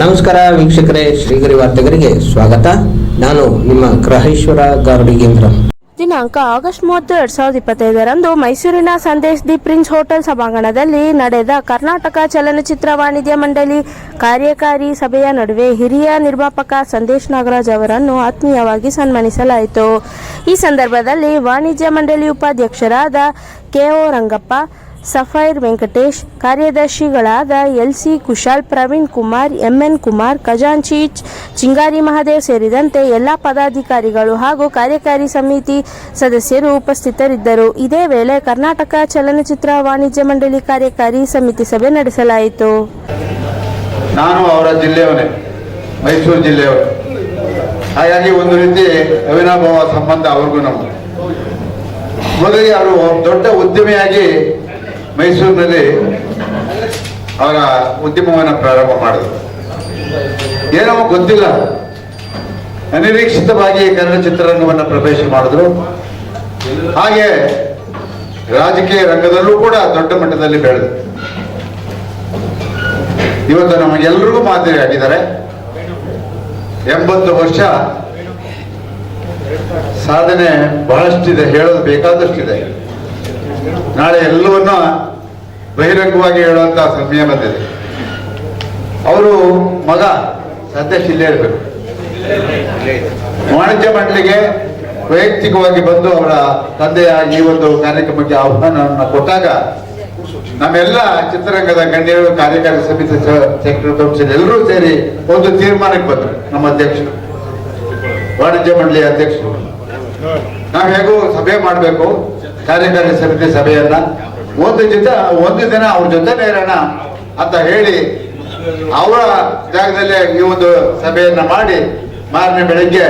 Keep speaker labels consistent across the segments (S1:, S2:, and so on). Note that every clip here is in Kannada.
S1: ನಮಸ್ಕಾರ ವೀಕ್ಷಕರೇ, ಶ್ರೀಗರಿ ವಾರ್ತೆಗರಿಗೆ ಸ್ವಾಗತ. ನಾನು ನಿಮ್ಮ ಗ್ರಹೇಶ್ವರ ಗಾರ್ಡಿಗೇಂದ್ರ
S2: ದಿನಾಂಕ ಆಗಸ್ಟ್ ಮೂವತ್ತು, ಎರಡ್ ಸಾವಿರದ ಇಪ್ಪತ್ತೈದರಂದು ಮೈಸೂರಿನ ಸಂದೇಶ್ ದಿ ಪ್ರಿನ್ಸ್ ಹೋಟೆಲ್ ಸಭಾಂಗಣದಲ್ಲಿ ನಡೆದ ಕರ್ನಾಟಕ ಚಲನಚಿತ್ರ ವಾಣಿಜ್ಯ ಮಂಡಳಿ ಕಾರ್ಯಕಾರಿ ಸಭೆಯ ನಡುವೆ ಹಿರಿಯ ನಿರ್ಮಾಪಕ ಸಂದೇಶ್ ನಾಗರಾಜ್ ಅವರನ್ನು ಆತ್ಮೀಯವಾಗಿ ಸನ್ಮಾನಿಸಲಾಯಿತು. ಈ ಸಂದರ್ಭದಲ್ಲಿ ವಾಣಿಜ್ಯ ಮಂಡಳಿ ಉಪಾಧ್ಯಕ್ಷರಾದ ಕೆಒ ರಂಗಪ್ಪ ಸಫೈರ್ ವೆಂಕಟೇಶ್, ಕಾರ್ಯದರ್ಶಿಗಳಾದ L C Kushal, Praveen Kumar, MN Kumar, ಖಜಾಂಚಿ ಚಿಂಗಾರಿ ಮಹಾದೇವ್ ಸೇರಿದಂತೆ ಎಲ್ಲ ಪದಾಧಿಕಾರಿಗಳು ಹಾಗೂ ಕಾರ್ಯಕಾರಿ ಸಮಿತಿ ಸದಸ್ಯರು ಉಪಸ್ಥಿತರಿದ್ದರು. ಇದೇ ವೇಳೆ ಕರ್ನಾಟಕ ಚಲನಚಿತ್ರ ವಾಣಿಜ್ಯ ಮಂಡಳಿ ಕಾರ್ಯಕಾರಿ ಸಮಿತಿ ಸಭೆ ನಡೆಸಲಾಯಿತು.
S3: ನಾನು ಅವರ ಜಿಲ್ಲೆಯವನೇ, ಮೈಸೂರು ಹಾಗಾಗಿ ಒಂದು ರೀತಿ ಅವಿನಾಭಾವ ಸಂಬಂಧ ಅವ್ರಿಗೂ ನಮ್ಮ ಮೊದಲಿಗೆ ಅವರು ದೊಡ್ಡ ಉದ್ಯಮಿಯಾಗಿ ಮೈಸೂರಿನಲ್ಲಿ ಅವರ ಉದ್ಯಮವನ್ನು ಪ್ರಾರಂಭ ಮಾಡಿದರು. ಏನೋ ಗೊತ್ತಿಲ್ಲ. ಅನಿರೀಕ್ಷಿತವಾಗಿ ಕನ್ನಡ ಚಿತ್ರರಂಗವನ್ನು ಪ್ರವೇಶ ಮಾಡಿದ್ರು. ಹಾಗೆ ರಾಜಕೀಯ ರಂಗದಲ್ಲೂ ಕೂಡ ದೊಡ್ಡ ಮಟ್ಟದಲ್ಲಿ ಬೆಳೆದು ಇವತ್ತು ನಮಗೆಲ್ಲರಿಗೂ ಮಾದರಿ ಆಗಿದ್ದಾರೆ. ಎಂಬತ್ತು ವರ್ಷ ಸಾಧನೆ ಬಹಳಷ್ಟಿದೆ, ಹೇಳೋದು ಬೇಕಾದಷ್ಟಿದೆ. ನಾಳೆ ಎಲ್ಲವನ್ನ ಬಹಿರಂಗವಾಗಿ ಹೇಳುವಂತ ಸಮಯ ಬಂದಿದೆ. ಅವರು ಮಗ ಸತೀಶ್ ಇಲ್ಲೇ ಇರಬೇಕು. ವಾಣಿಜ್ಯ ಮಂಡಳಿಗೆ ವೈಯಕ್ತಿಕವಾಗಿ ಬಂದು ಅವರ ತಂದೆಯ ಈ ಒಂದು ಕಾರ್ಯಕ್ರಮಕ್ಕೆ ಆಹ್ವಾನವನ್ನು ಕೊಟ್ಟಾಗ ನಮ್ಮೆಲ್ಲ ಚಿತ್ರರಂಗದ ಗಣ್ಯರು, ಕಾರ್ಯಕಾರಿ ಸಮಿತಿ ಸೆಕ್ರೆಟರಿ ಕೌನ್ಸಿಲ್ ಎಲ್ಲರೂ ಸೇರಿ ಒಂದು ತೀರ್ಮಾನಕ್ಕೆ ಬಂದರು, ನಮ್ಮ ಅಧ್ಯಕ್ಷರು. ವಾಣಿಜ್ಯ ಮಂಡಳಿಯ ಅಧ್ಯಕ್ಷರು. ನಾವು ಹೇಗೂ ಸಭೆ ಮಾಡಬೇಕು. ಕಾರ್ಯಕಾರಿ ಸಮಿತಿ ಸಭೆಯನ್ನ ಒಂದು ಜೊತೆ, ಒಂದು ದಿನ ಅವ್ರ ಜೊತೆ ಇರೋಣ ಅಂತ ಹೇಳಿ ಅವರ ಜಾಗದಲ್ಲೇ ಈ ಒಂದು ಸಭೆಯನ್ನ ಮಾಡಿ ಮಾರನೇ ಬೆಳಿಗ್ಗೆ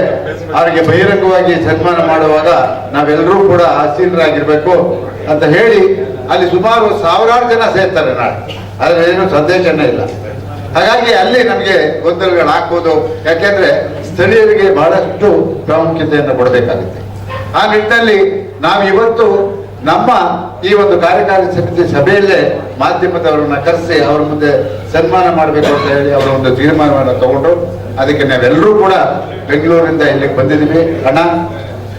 S3: ಅವರಿಗೆ ಬಹಿರಂಗವಾಗಿ ಸನ್ಮಾನ ಮಾಡುವಾಗ ನಾವೆಲ್ಲರೂ ಕೂಡ ಆಸೀನರಾಗಿರ್ಬೇಕು ಅಂತ ಹೇಳಿ ಅಲ್ಲಿ ಸುಮಾರು ಸಾವಿರಾರು ಜನ ಸೇರ್ತಾರೆ ನಾಳೆ. ಆದ್ರೆ ಏನು ಸಂದೇಶನೇ ಇಲ್ಲ. ಹಾಗಾಗಿ ಅಲ್ಲಿ ನಮಗೆ ಗೊಂದಲಗಳು ಹಾಕ್ಬೋದು ಯಾಕೆಂದ್ರೆ ಸ್ಥಳೀಯರಿಗೆ ಬಹಳಷ್ಟು ಪ್ರಾಮುಖ್ಯತೆಯನ್ನು ಕೊಡಬೇಕಾಗುತ್ತೆ. ಆ ನಿಟ್ಟಿನಲ್ಲಿ ನಾವು ಇವತ್ತು ನಮ್ಮ ಈ ಒಂದು ಕಾರ್ಯಕಾರಿ ಸಮಿತಿ ಸಭೆಯಲ್ಲೇ ಮಾಧ್ಯಮದವರನ್ನ ಕರೆಸಿ ಅವರ ಮುಂದೆ ಸನ್ಮಾನ ಮಾಡಬೇಕು ಅಂತ ಹೇಳಿ ಅವರ ಒಂದು ತೀರ್ಮಾನವನ್ನು ತಗೊಂಡು ಅದಕ್ಕೆ ನಾವೆಲ್ಲರೂ ಕೂಡ ಬೆಂಗಳೂರಿಂದ ಇಲ್ಲಿಗೆ ಬಂದಿದ್ದೀವಿ. ಅಣ್ಣ,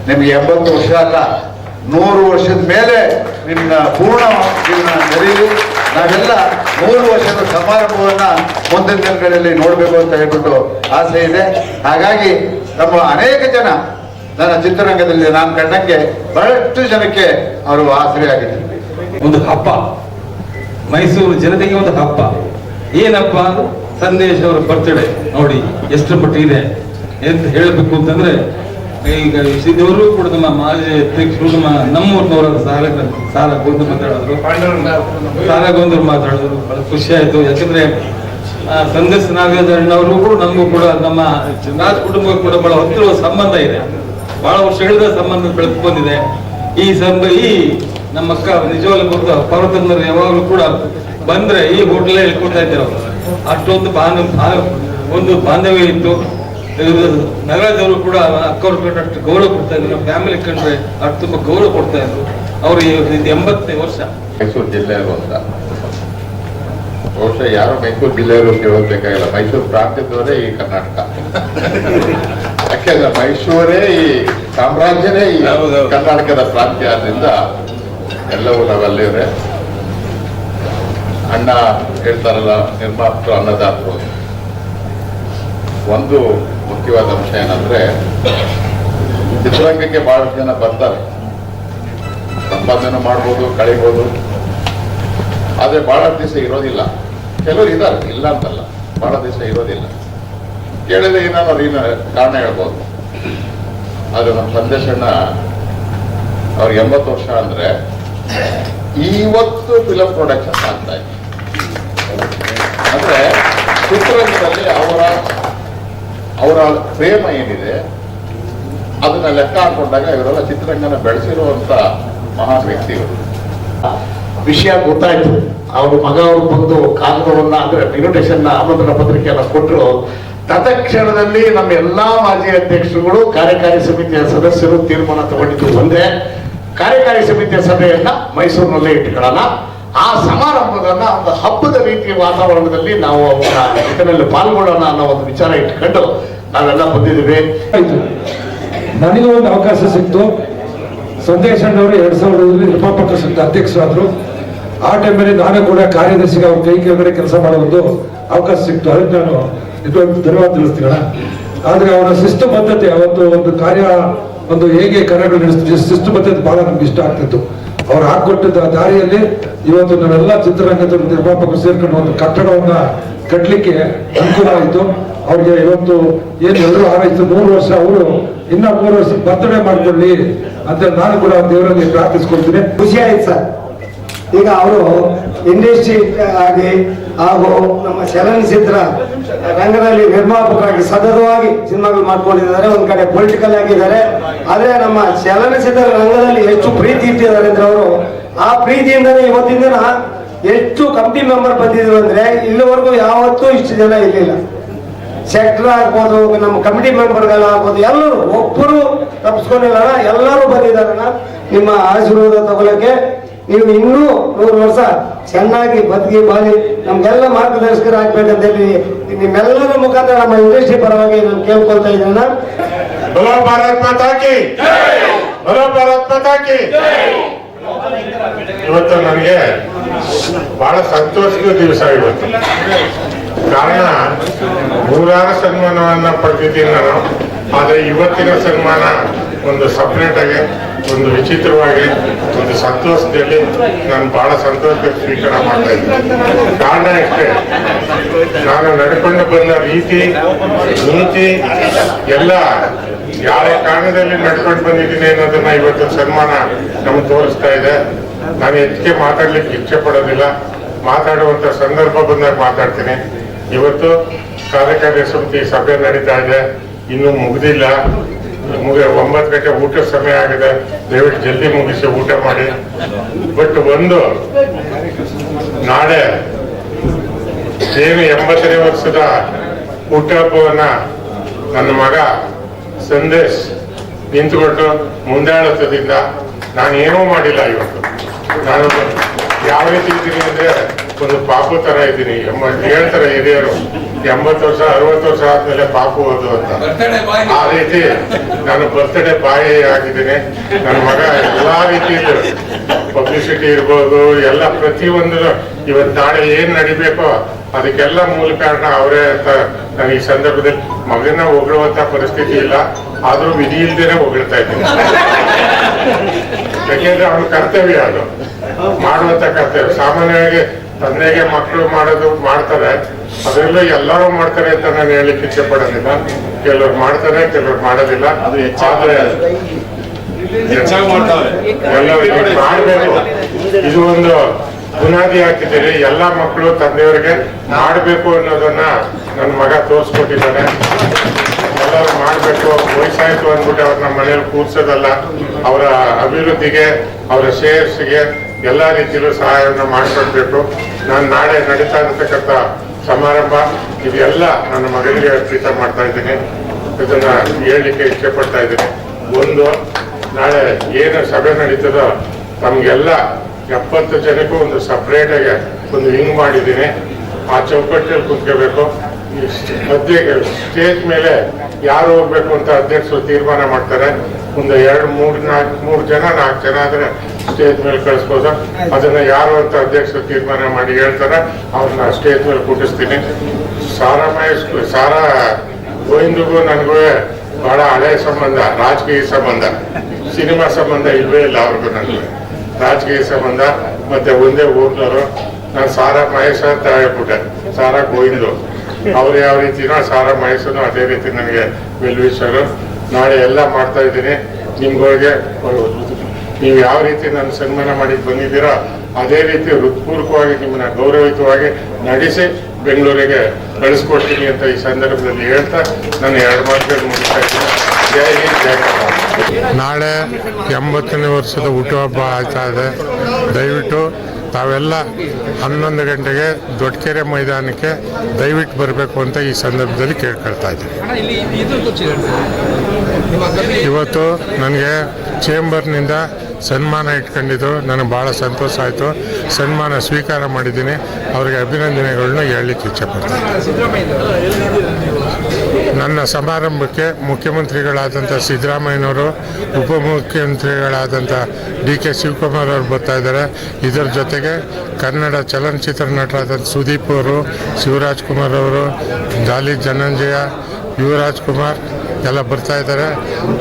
S3: ನಿಮ್ಗೆ ಎಂಬತ್ತು ವರ್ಷ ಅಲ್ಲ, ನೂರು ವರ್ಷದ ಮೇಲೆ ನಿನ್ನ ಪೂರ್ಣ ನಿನ್ನ ನಡೀಲಿ ನಾವೆಲ್ಲ ನೂರು ವರ್ಷದ ಸಮಾರಂಭವನ್ನ ಮುಂದಿನ ದಿನಗಳಲ್ಲಿ ನೋಡಬೇಕು ಅಂತ ಹೇಳ್ಬಿಟ್ಟು ಆಸೆ ಇದೆ. ಹಾಗಾಗಿ ನಮ್ಮ ಅನೇಕ ಜನ ನನ್ನ ಚಿತ್ರರಂಗದಲ್ಲಿ ನಾನು ಕಂಡಂಗೆ ಬಹಳಷ್ಟು ಜನಕ್ಕೆ ಅವರು ಆಸರೆಯಾಗಿದ್ದಾರೆ.
S4: ಒಂದು ಹಬ್ಬ. ಮೈಸೂರು ಜನತೆಗೆ ಒಂದು ಹಬ್ಬ. ಏನಪ್ಪ ಅದು ಸಂದೇಶ್ ಅವರ ಬರ್ತ್ಡೇ ನೋಡಿ, ಎಷ್ಟು ಮಟ್ಟಿಗೆ ಎಂತ ಹೇಳಬೇಕು ಅಂತಂದ್ರೆ, ಈಗ ಸಿದ್ದವರು ಕೂಡ ನಮ್ಮ ಮಾಜಿ ಅಧ್ಯಕ್ಷರು, ನಮ್ಮ ನಮ್ಮೂರ್ನವರ ಸಾಲ ಸಾಲ ಗೊಂದು ಮಾತಾಡಿದ್ರು. ಸಾಲ ಗೊಂದು ಮಾತಾಡಿದ್ರು. ಬಹಳ ಖುಷಿ ಆಯ್ತು. ಯಾಕಂದ್ರೆ ಸಂದೇಶ ನಾಗೇಂದ್ರ ಅಣ್ಣವರು ಕೂಡ ನಮಗೂ ಕೂಡ ನಮ್ಮ ರಾಜ್ ಕುಟುಂಬಕ್ಕೂ ಕೂಡ ಬಹಳ ಹತ್ತಿರ ಸಂಬಂಧ ಇದೆ. ಬಹಳ ವರ್ಷಗಳಿಂದ ಸಂಬಂಧ ಬೆಳೆದು ಬಂದಿದೆ. ಈ ಸಂಬ ಈ ನಮ್ಮ ಅಕ್ಕ ನಿಜವಾಗ್ಲೂ ಗೊತ್ತ ಪರ್ವತಂದ್ರೆ ಯಾವಾಗಲೂ ಕೂಡ ಬಂದ್ರೆ ಈ ಹೋಟೆಲ್ ಹೇಳ್ಕೊಡ್ತಾ ಇದ್ದೇವೆ ಅವ್ರು. ಅಷ್ಟೊಂದು ಬಾಂಧ ಬಾ- ಒಂದು ಬಾಂಧವ್ಯ ಇತ್ತು. ನಗರದವರು ಕೂಡ ಅಕ್ಕವ್ರ ಕೂಡ ಅಷ್ಟು ಗೌರವ ಕೊಡ್ತಾ ಇದ್ರು. ಫ್ಯಾಮಿಲಿ ಕಂಡ್ರೆ ಅಷ್ಟು ತುಂಬಾ ಗೌರವ ಕೊಡ್ತಾ ಇದ್ರು. ಅವ್ರಿಗೆ ಎಂಬತ್ತನೇ ವರ್ಷ.
S5: ಮೈಸೂರು ಜಿಲ್ಲೆ ಬಹುಶಃ ಯಾರು ಮೈಸೂರು ಜಿಲ್ಲೆಯವರು ಕೇಳಬೇಕಾಗಿಲ್ಲ ಮೈಸೂರು ಪ್ರಾಂತ್ಯದವರೇ ಈ ಕರ್ನಾಟಕ. ಯಾಕೆಂದ್ರೆ ಮೈಸೂರೇ ಈ ಸಾಮ್ರಾಜ್ಯನೇ ಈ ಕರ್ನಾಟಕದ ಪ್ರಾಂತ್ಯ ಆದ್ರಿಂದ ಎಲ್ಲವೂ ನಾವಲ್ಲಿವ್ರೆ ಅಣ್ಣ ಹೇಳ್ತಾರಲ್ಲ ನಿರ್ಮಾತೃ ಅನ್ನದಾತರು. ಒಂದು ಮುಖ್ಯವಾದ ಅಂಶ ಏನಂದ್ರೆ ಚಿತ್ರರಂಗಕ್ಕೆ ಬಹಳಷ್ಟು ಜನ ಬರ್ತಾರೆ. ಸಂಪಾದನೆ ಮಾಡ್ಬೋದು ಕಳಿಬೋದು. ಆದ್ರೆ ಬಹಳ ದಿವಸ ಇರೋದಿಲ್ಲ. ಕೆಲವರು ಇದ್ದಾರೆ, ಇಲ್ಲ ಅಂತಲ್ಲ. ಬಹಳ ದಿವಸ ಇರೋದಿಲ್ಲ. ಕೇಳಿದ್ರೆ ಏನಾದ್ರು ಅದೇನು ಕಾರಣ ಹೇಳ್ಬೋದು. ಆದ್ರೆ ನಮ್ಮ ಸಂದೇಶಣ್ಣ ಅವ್ರಿಗೆ ಎಂಬತ್ತು ವರ್ಷ ಅಂದ್ರೆ ಇವತ್ತು ಫಿಲಂ ಪ್ರೊಡಕ್ಷನ್ ಆಗ್ತಾ ಇದೆ. ಅಂದ್ರೆ ಚಿತ್ರರಂಗದಲ್ಲಿ ಅವರ ಅವರ ಪ್ರೇಮ ಏನಿದೆ, ಅದನ್ನ ಲೆಕ್ಕ ಹಾಕೊಂಡಾಗ ಇವರೆಲ್ಲ ಚಿತ್ರರಂಗನ ಬೆಳೆಸಿರುವಂತ ಮಹಾನ್ ವ್ಯಕ್ತಿಗಳು.
S6: ವಿಷಯ ಗೊತ್ತಾಯ್ತು. ಅವ್ರ ಮಗ ಅವರು ಬಂದು ಕಾಗದವನ್ನ, ಅಂದ್ರೆ ಇನ್ವಿಟೇಷನ್ ಆಮಂತ್ರಣ ಪತ್ರಿಕೆಯನ್ನ ಕೊಟ್ಟರು ತತ್ಕ್ಷಣದಲ್ಲಿ ನಮ್ಮ ಎಲ್ಲಾ ಮಾಜಿ ಅಧ್ಯಕ್ಷರುಗಳು, ಕಾರ್ಯಕಾರಿ ಸಮಿತಿಯ ಸದಸ್ಯರು ತೀರ್ಮಾನ ತಗೊಂಡಿದ್ದು ಒಂದೇ. ಕಾರ್ಯಕಾರಿ ಸಮಿತಿಯ ಸಭೆಯನ್ನ ಮೈಸೂರಿನಲ್ಲೇ ಇಟ್ಕೊಳ್ಳೋಣ. ಆ ಸಮಾರಂಭದನ್ನ ಒಂದು ಹಬ್ಬದ ರೀತಿಯ ವಾತಾವರಣದಲ್ಲಿ ನಾವು ಅವರ ಇದರಲ್ಲಿ ಪಾಲ್ಗೊಳ್ಳೋಣ ಅನ್ನೋ ಒಂದು ವಿಚಾರ ಇಟ್ಕೊಂಡು ನಾವೆಲ್ಲ ಬಂದಿದ್ದೀವಿ.
S7: ನನಗೂ ಒಂದು ಅವಕಾಶ ಸಿಕ್ತು. ಸಂದೇಶ್ ಅಣ್ಣವರು ಎರಡ್ ಸಾವಿರದ ಐದರಲ್ಲಿ ನಿರ್ಮಾಪಕ ಅಧ್ಯಕ್ಷರಾದ್ರು. ಆ ಟೈಮಲ್ಲಿ ನಾನು ಕೂಡ ಕಾರ್ಯದರ್ಶಿಗೆ ಅವ್ರ ಕೈ ಕೆಳಗಡೆ ಕೆಲಸ ಮಾಡೋ ಅವಕಾಶ ಸಿಕ್ತು. ಅದಕ್ಕೆ ನಾನು ಇದೊಂದು ಧನ್ಯವಾದ ತಿಳಿಸ್ತೀನ ಆದ್ರೆ ಅವರ ಶಿಸ್ತುಬದ್ಧತೆ ಅವತ್ತು ಒಂದು ಕಾರ್ಯ, ಒಂದು ಹೇಗೆ ಕಾರ್ಯಗಳು ನಡೆಸ್ತೀವಿ ಶಿಸ್ತುಬದ್ಧತೆ ಬಹಳ ನಮ್ಗೆ ಇಷ್ಟ ಆಗ್ತಿತ್ತು. ಅವ್ರು ಹಾಕೊಟ್ಟಿದ್ದ ದಾರಿಯಲ್ಲಿ ಇವತ್ತು ನಾವೆಲ್ಲ ಚಿತ್ರರಂಗದ ನಿರ್ಮಾಪಕರು ಸೇರ್ಕೊಂಡು ಒಂದು ಕಟ್ಟಡವನ್ನ ಕಟ್ಟಲಿಕ್ಕೆ ಅನುಕೂಲ ಆಯಿತು. ಅವ್ರಿಗೆ ಇವತ್ತು ಏನು ಎಲ್ಲರೂ ಆರೈತು ಮೂರು ವರ್ಷ ಅವರು ಇನ್ನ ಮೂರು ವರ್ಷ ಬರ್ತಡೇ ಮಾಡ್ಕೊಳ್ಳಿ ಅಂತ ನಾನು ಕೂಡ ದೇವರಲ್ಲಿ ಪ್ರಾರ್ಥಿಸ್ಕೊಳ್ತೀನಿ.
S8: ಖುಷಿ ಆಯ್ತು ಸರ್. ಈಗ ಅವರು ಇಂಡಸ್ಟ್ರಿ ಆಗಿ ಹಾಗೂ ನಮ್ಮ ಚಲನಚಿತ್ರ ರಂಗದಲ್ಲಿ ನಿರ್ಮಾಪಕರಾಗಿ ಸತತವಾಗಿ ಸಿನಿಮಾಗಳು ಮಾಡ್ಕೊಂಡಿದ್ದಾರೆ, ಒಂದ್ ಕಡೆ ಪೊಲಿಟಿಕಲ್ ಆಗಿದ್ದಾರೆ. ಆದ್ರೆ ನಮ್ಮ ಚಲನಚಿತ್ರ ರಂಗದಲ್ಲಿ ಎಷ್ಟು ಪ್ರೀತಿ ಇಟ್ಟಿದ್ದಾರೆ ಅಂದ್ರೆ ಅವರು, ಆ ಪ್ರೀತಿಯಿಂದಲೇ ಇವತ್ತಿನ ದಿನ ಎಷ್ಟು ಕಮಿಟಿ ಮೆಂಬರ್ ಬಂದಿದ್ರು ಅಂದ್ರೆ ಇಲ್ಲಿವರೆಗೂ ಯಾವತ್ತೂ ಇಷ್ಟು ಜನ ಇರಲಿಲ್ಲ. ಸೆಕ್ಟರ್ ಆಗ್ಬೋದು, ನಮ್ಮ ಕಮಿಟಿ ಮೆಂಬರ್ಗಳಾಗ್ಬೋದು ಎಲ್ಲರೂ ಒಬ್ಬರು ತಪ್ಪಿಸ್ಕೊಂಡಿಲ್ಲ ಎಲ್ಲರೂ ಬಂದಿದ್ದಾರಣ್ಣ ನಿಮ್ಮ ಆಶೀರ್ವಾದ ತಗೊಳಕ್ಕೆ ನೀವು ಇನ್ನೂ ನೂರು ವರ್ಷ ಚೆನ್ನಾಗಿ ಬದುಕಿ ಬಾಳಿ, ನಮ್ಗೆಲ್ಲ ಮಾರ್ಗದರ್ಶಕರಾಗಬೇಕಂತ ಹೇಳಿ ನಿಮ್ಮೆಲ್ಲರ ಮುಖಾಂತರ ನಮ್ಮ ಇಂಡಸ್ಟ್ರಿ ಪರವಾಗಿ ನಾನು ಕೇಳ್ಕೊಳ್ತಾ ಇದ್ದೇನೆ.
S6: ಬಲೋ ಭಾರತ್ ಮಾತಾ ಕಿ! ಬಲೋ ಭಾರತ್ ಮಾತಾ
S9: ಇವತ್ತು ನನಗೆ ಬಹಳ ಸಂತೋಷದ ದಿವಸ ಇವತ್ತು. ಕಾರಣ, ನೂರಾರು ಸನ್ಮಾನವನ್ನ ಪಡೆದಿದ್ದೀನಿ ನಾನು. ಆದ್ರೆ ಇವತ್ತಿನ ಸನ್ಮಾನ ಒಂದು ಸಪ್ರೇಟ್ ಆಗಿ ಒಂದು ವಿಚಿತ್ರವಾಗಿ, ಒಂದು ಸಂತೋಷದಲ್ಲಿ ನಾನು ಬಹಳ ಸಂತೋಷದ ಸ್ವೀಕಾರ ಮಾಡ್ತಾ ಇದ್ದೀನಿ. ಕಾರಣ ನಾನು ನಡ್ಕೊಂಡು ಬಂದ ರೀತಿ, ನೀತಿ, ಎಲ್ಲ ಯಾವ ಕಾರಣದಲ್ಲಿ ನಡ್ಕೊಂಡು ಬಂದಿದ್ದೀನಿ ಅನ್ನೋದನ್ನ ಇವತ್ತು ಸನ್ಮಾನ ನಮ್ಗೆ ತೋರಿಸ್ತಾ ಇದೆ. ನಾನು ಹೆಚ್ಚಿಗೆ ಮಾತಾಡ್ಲಿಕ್ಕೆ ಇಚ್ಛೆ ಪಡೋದಿಲ್ಲ ಮಾತಾಡುವಂತ ಸಂದರ್ಭ ಬಂದಾಗ ಮಾತಾಡ್ತೀನಿ. ಇವತ್ತು ಕಾರ್ಯಕಾರಿ ಸಮಿತಿ ಸಭೆ ನಡೀತಾ ಇದೆ. ಇನ್ನೂ ಮುಗ್ದಿಲ್ಲ. ಮುಗ ಒಂಬತ್ತು ಗಂಟೆ ಊಟ ಸಮಯ ಆಗಿದೆ. ದಯವಿಟ್ಟು ಜಲ್ದಿ ಮುಗಿಸಿ ಊಟ ಮಾಡಿ. ಬಟ್ ಒಂದು, ನಾಳೆ ಸೇವೆ ಎಂಬತ್ತನೇ ವರ್ಷದ ಹುಟ್ಟಹಬ್ಬವನ್ನ ನನ್ನ ಮಗ ಸಂದೇಶ್ ನಿಂತುಕೊಂಡು ನಾನು ಏನೂ ಮಾಡಿಲ್ಲ ಇವತ್ತು. ನಾನು ಯಾವ ರೀತಿ ಇದ್ದೀನಿ ಅಂದ್ರೆ ಒಂದು ಪಾಪು ತರ ಇದ್ದೀನಿ. ಹೇಳ್ತಾರೆ ಹಿರಿಯರು. ಎಂಬತ್ತು ವರ್ಷ ಅರವತ್ತು ವರ್ಷ ಆದ್ಮೇಲೆ ಪಾಪು ಹೋದು ಅಂತ. ಆ ರೀತಿ ನಾನು ಬರ್ತ್ಡೇ ಬಾಯಿ ಆಗಿದ್ದೀನಿ. ನನ್ನ ಮಗ ಎಲ್ಲಾ ರೀತಿಯಲ್ಲೂ ಪಬ್ಲಿಸಿಟಿ ಇರ್ಬೋದು ಎಲ್ಲ ಪ್ರತಿಯೊಂದು ಇವತ್ತು ನಾಳೆ ಏನ್ ನಡಿಬೇಕೋ ಅದಕ್ಕೆಲ್ಲ ಮೂಲ ಕಾರಣ ಅವರೇ ಅಂತ ನಾನು ಈ ಸಂದರ್ಭದಲ್ಲಿ ಮಗನ ಹೊಗಳುವಂತ ಪರಿಸ್ಥಿತಿ ಇಲ್ಲ. ಆದ್ರೂ ವಿಧಿ ಇಲ್ದೇನೆ ಹೊಗಳ್ತಾ ಇದ್ದೀನಿ. ಯಾಕೆಂದ್ರೆ ಅವನ ಕರ್ತವ್ಯ ಅದು. ಮಾಡುವಂತ ಕರ್ತವ್ಯ. ಸಾಮಾನ್ಯವಾಗಿ ತಂದೆಗೆ ಮಕ್ಕಳು ಮಾಡೋದು ಮಾಡ್ತಾರೆ. ಅದೆಲ್ಲ ಎಲ್ಲರೂ ಮಾಡ್ತಾರೆ ಅಂತ ನಾನು ಹೇಳಿಕ್ಕೆ ಇಚ್ಛೆ ಪಡೋದಿಲ್ಲ ಕೆಲವ್ರು ಮಾಡ್ತಾರೆ ಕೆಲವ್ರು ಮಾಡೋದಿಲ್ಲ. ಆದ್ರೆ ಎಲ್ಲರೂ ಮಾಡ್ಬೇಕು. ಇದು ಒಂದು ಬುನಾದಿ ಹಾಕಿದ್ದೀರಿ. ಎಲ್ಲಾ ಮಕ್ಕಳು ತಂದೆಯವ್ರಿಗೆ ಮಾಡಬೇಕು ಅನ್ನೋದನ್ನ ನನ್ನ ಮಗ ತೋರಿಸ್ಕೊಟ್ಟಿದ್ದಾನೆ. ಎಲ್ಲರೂ ಮಾಡಬೇಕು. ವಯಸ್ಸಾಯ್ತು ಅಂದ್ಬಿಟ್ಟು ಅವ್ರನ್ನ ಮನೇಲಿ ಕೂರ್ಸೋದಲ್ಲ. ಅವರ ಅಭಿವೃದ್ಧಿಗೆ ಅವರ ಶ್ರೇಯಸ್ಸಿಗೆ ಎಲ್ಲಾ ರೀತಿಯಲ್ಲೂ ಸಹಾಯವನ್ನು ಮಾಡಿಕೊಡ್ಬೇಕು. ನಾನು ನಾಳೆ ನಡೀತಾ ಇರತಕ್ಕಂಥ ಸಮಾರಂಭ ಇದೆಲ್ಲ ನನ್ನ ಮಗನಿಗೆ ಅರ್ಪಿತ ಮಾಡ್ತಾ ಇದ್ದೀನಿ. ಇದನ್ನ ಹೇಳಲಿಕ್ಕೆ ಇಷ್ಟಪಡ್ತಾ ಪಡ್ತಾ ಇದ್ದೀನಿ. ಒಂದು, ನಾಳೆ ಏನು ಸಭೆ ನಡೀತದೋ ತಮಗೆಲ್ಲ ಎಪ್ಪತ್ತು ಜನಕ್ಕೂ ಒಂದು ಸಪ್ರೇಟ್ ಆಗಿ ಒಂದು ವಿಂಗ್ ಮಾಡಿದ್ದೀನಿ. ಆ ಚೌಕಟ್ಟಲ್ಲಿ ಕುತ್ಕೋಬೇಕು. ಮಧ್ಯೆ ಸ್ಟೇಜ್ ಮೇಲೆ ಯಾರು ಹೋಗ್ಬೇಕು ಅಂತ ಅಧ್ಯಕ್ಷರು ತೀರ್ಮಾನ ಮಾಡ್ತಾರೆ. ಒಂದು ಎರಡು, ಮೂರು, ನಾಲ್ಕು, ಮೂರು ಜನ, ನಾಲ್ಕು ಜನ ಆದ್ರೆ ಸ್ಟೇಜ್ ಮೇಲೆ ಕಳಿಸ್ಬೋದು. ಅದನ್ನ ಯಾರು ಅಂತ ಅಧ್ಯಕ್ಷರು ತೀರ್ಮಾನ ಮಾಡಿ ಹೇಳ್ತಾರೆ, ಅವ್ರನ್ನ ಸ್ಟೇಜ್ ಮೇಲೆ ಕೂಟಿಸ್ತೀನಿ. ಸಾರಾ ಮಹೇಶ್, ಸಾರಾ ಗೋವಿಂದಗೂ ನನಗೂ ಬಹಳ ಹಳೆಯ ಸಂಬಂಧ, ರಾಜಕೀಯ ಸಂಬಂಧ. ಸಿನಿಮಾ ಸಂಬಂಧ ಇಲ್ವೇ ಇಲ್ಲ ಅವ್ರಿಗೂ ನನಗೆ. ರಾಜಕೀಯ ಸಂಬಂಧ, ಮತ್ತೆ ಒಂದೇ ಊರ್ನವರು. ನಾನು ಸಾರಾ ಮಹೇಶ್ ಅಂತ ಹೇಳ್ಬಿಟ್ಟೆ, ಸಾರಾ ಗೋವಿಂದು. ಅವ್ರು ಯಾವ ರೀತಿನೋ ಸಾರಾ ಮಹೇಶನು ಅದೇ ರೀತಿ ನನಗೆ ವೆಲ್ವಿಷರು ನಾಳೆ ಎಲ್ಲ ಮಾಡ್ತಾ ಇದ್ದೀನಿ. ನಿಮ್ಗಳಿಗೆ ನೀವು ಯಾವ ರೀತಿ ನನ್ನ ಸನ್ಮಾನ ಮಾಡಿ ಬಂದಿದ್ದೀರಾ ಅದೇ ರೀತಿ ಹೃತ್ಪೂರ್ವಕವಾಗಿ ನಿಮ್ಮನ್ನ ಗೌರವಿತವಾಗಿ ನಡೆಸಿ ಬೆಂಗಳೂರಿಗೆ ಕಳಿಸ್ಕೊಡ್ತೀನಿ ಅಂತ ಈ ಸಂದರ್ಭದಲ್ಲಿ ಹೇಳ್ತಾ ನಾನು ಎರಡು ಮಾತುಗಳು ಮುಗಿಸ್ತಾ ಇದ್ದೀನಿ. ಜೈ ಹಿಂದ್ ಜೈ ಕರ್ನಾಟಕ ನಾಳೆ ಎಂಬತ್ತನೇ ವರ್ಷದ ಹುಟ್ಟುಹಬ್ಬ ಆಗ್ತಾ ಇದೆ. ದಯವಿಟ್ಟು ತಾವೆಲ್ಲ ಹನ್ನೊಂದು ಗಂಟೆಗೆ ದೊಡ್ಡಕೆರೆ ಮೈದಾನಕ್ಕೆ ದಯವಿಟ್ಟು ಬರಬೇಕು ಅಂತ ಈ ಸಂದರ್ಭದಲ್ಲಿ ಕೇಳ್ಕೊಳ್ತಾ ಇದ್ದೀನಿ. ಇವತ್ತು ನನಗೆ ಚೇಂಬರ್ನಿಂದ ಸನ್ಮಾನ ಇಟ್ಕೊಂಡಿದ್ದು. ನನಗೆ ಭಾಳ ಸಂತೋಷ ಆಯಿತು. ಸನ್ಮಾನ ಸ್ವೀಕಾರ ಮಾಡಿದ್ದೀನಿ. ಅವರಿಗೆ ಅಭಿನಂದನೆಗಳನ್ನ ಹೇಳಲಿಕ್ಕೆ ಇಚ್ಛೆಪಡ್ತೀನಿ ನನ್ನ ಸಮಾರಂಭಕ್ಕೆ ಮುಖ್ಯಮಂತ್ರಿಗಳಾದಂಥ ಸಿದ್ದರಾಮಯ್ಯನವರು, ಉಪಮುಖ್ಯಮಂತ್ರಿಗಳಾದಂಥ ಡಿ ಕೆ ಶಿವಕುಮಾರ್ ಅವರು ಬರ್ತಾ ಇದ್ದಾರೆ. ಇದರ ಜೊತೆಗೆ ಕನ್ನಡ ಚಲನಚಿತ್ರ ನಟರಾದಂಥ ಸುದೀಪ್ ಅವರು, ಶಿವರಾಜ್ ಕುಮಾರ್ ಅವರು, ಜಾಲಿ ಜನಂಜಯ ಯುವರಾಜ್ ಕುಮಾರ್ ಎಲ್ಲ ಬರ್ತಾ ಇದ್ದಾರೆ.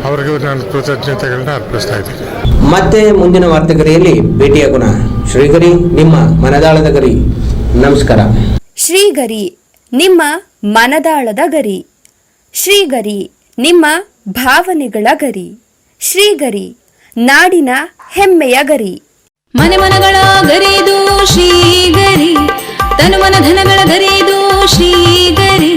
S9: ಅವರಿಗೂ ನಾನು ಕೃತಜ್ಞತೆಗಳನ್ನ ಅರ್ಪಿಸ್ತಾ ಇದ್ದೀನಿ.
S1: ಮತ್ತೆ ಮುಂದಿನ ವಾರ್ತೆಗರಿಯಲ್ಲಿ ಭೇಟಿಯಾಗೋಣ ಶ್ರೀಗರಿ ನಿಮ್ಮ ಮನದಾಳದ ಗರಿ. ನಮಸ್ಕಾರ.
S10: ಶ್ರೀಗರಿ ನಿಮ್ಮ ಮನದಾಳದ ಗರಿ. ಶ್ರೀಗರಿ ನಿಮ್ಮ ಭಾವನೆಗಳ ಗರಿ. ಶ್ರೀಗರಿ ನಾಡಿನ ಹೆಮ್ಮೆಯ ಗರಿ.
S11: ಮನೆ ಮನಗಳ ಗರಿದು ಶ್ರೀಗರಿ ತನು ಮನ ಧನಗಳ ಗರಿದು ಶ್ರೀಗರಿ.